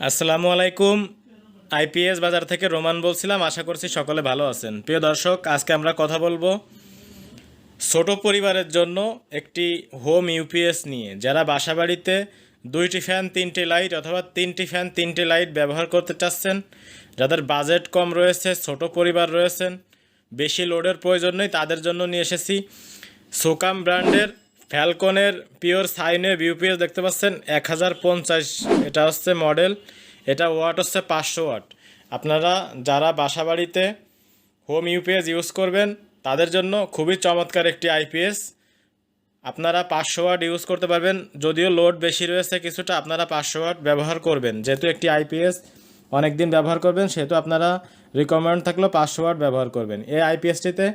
আসসালামু আলাইকুম। আইপিএস বাজার থেকে রোমান বলছিলাম, আশা করছি সকলে ভালো আছেন। প্রিয় দর্শক, আজকে আমরা কথা বলব ছোট পরিবারের জন্য একটি হোম ইউপিএস নিয়ে। যারা বাসাবাড়িতে দুইটি ফ্যান, তিনটি লাইট অথবা তিনটি ফ্যান, তিনটি লাইট ব্যবহার করতে চাচ্ছেন, যাদের বাজেট কম রয়েছে, ছোট পরিবার রয়েছেন, বেশি লোডের প্রয়োজন নেই, তাদের জন্য নিয়ে এসেছি সোকাম ব্র্যান্ডের ফ্যালকনের পিওর সাইনে ইউপিএস দেখতে পাচ্ছেন এক হাজার পঞ্চাশ। এটা হচ্ছে মডেল এটা ওয়াট হচ্ছে পাঁচশো ওয়াট আপনারা যারা বাসাবাড়িতে হোম ইউপিএস ইউজ করবেন, তাদের জন্য খুবই চমৎকার একটি আইপিএস আপনারা পাঁচশো ওয়াট ইউজ করতে পারবেন, যদিও লোড বেশি রয়েছে কিছুটা, আপনারা পাঁচশো ওয়াট ব্যবহার করবেন। যেহেতু একটি আইপিএস অনেক দিন ব্যবহার করবেন, সেহেতু আপনারা রিকমেন্ড থাকলেও পাঁচশো ওয়াট ব্যবহার করবেন। এই আইপিএসটিতে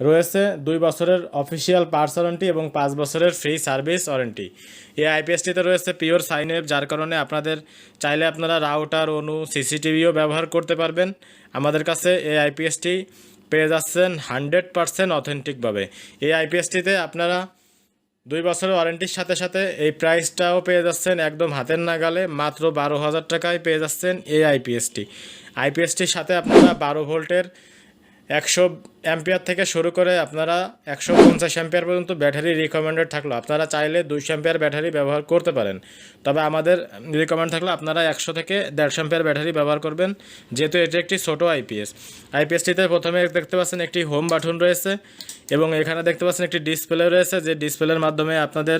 রয়েছে দুই বছরের অফিসিয়াল পার্স ওয়ারেন্টি এবং পাঁচ বছরের ফ্রি সার্ভিস ওয়ারেন্টি। এই আইপিএসটিতে রয়েছে পিওর সাইনওয়েভ যার কারণে আপনাদের চাইলে আপনারা রাউটার, অনু সিসিটিভিও ব্যবহার করতে পারবেন। আমাদের কাছে এই আইপিএসটি পেয়ে যাচ্ছেন হান্ড্রেড পারসেন্ট অথেন্টিকভাবে এই আইপিএসটিতে আপনারা দুই বছরের ওয়ারেন্টির সাথে সাথে এই প্রাইসটাও পেয়ে যাচ্ছেন একদম হাতের নাগালে, মাত্র বারো হাজার টাকায় পেয়ে যাচ্ছেন এই আইপিএসটি আইপিএসটির সাথে আপনারা বারো ভোল্টের একশো অ্যাম্পিয়ার থেকে শুরু করে আপনারা একশো পঞ্চাশ অ্যাম্পিয়ার পর্যন্ত ব্যাটারি রিকমেন্ডেড থাকল। আপনারা চাইলে দুইশো অ্যাম্পিয়ার ব্যাটারি ব্যবহার করতে পারেন। তবে আমাদের রিকমেন্ড থাকলে আপনারা একশো থেকে দেড়শো অ্যাম্পিয়ার ব্যাটারি ব্যবহার করবেন, যেহেতু এটি একটি ছোটো আইপিএস আইপিএসটিতে প্রথমে দেখতে পাচ্ছেন একটি হোম বাটন রয়েছে এবং এখানে দেখতে পাচ্ছেন একটি ডিসপ্লে রয়েছে, যে ডিসপ্লের মাধ্যমে আপনাদের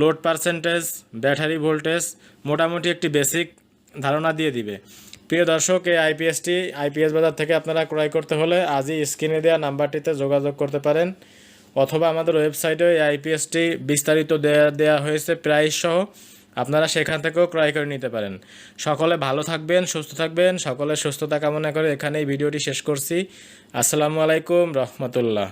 লোড পার্সেন্টেজ ব্যাটারি ভোল্টেজ মোটামুটি একটি বেসিক ধারণা দিয়ে দিবে। প্রিয় দর্শক, এই আইপিএসটি, আইপিএস বাজার থেকে আপনারা ক্রয় করতে হলে আজই স্ক্রিনে দেওয়া নাম্বারটিতে যোগাযোগ করতে পারেন। অথবা আমাদের ওয়েবসাইটে এই আইপিএসটি বিস্তারিত দেয়া দেওয়া হয়েছে প্রাইস সহ। আপনারা সেখান থেকেও ক্রয় করে নিতে পারেন। সকলে ভালো থাকবেন, সুস্থ থাকবেন। সকলের সুস্থতা কামনা করে এখানেই ভিডিওটি শেষ করছি। আসসালামু আলাইকুম, রহমতুল্লাহ।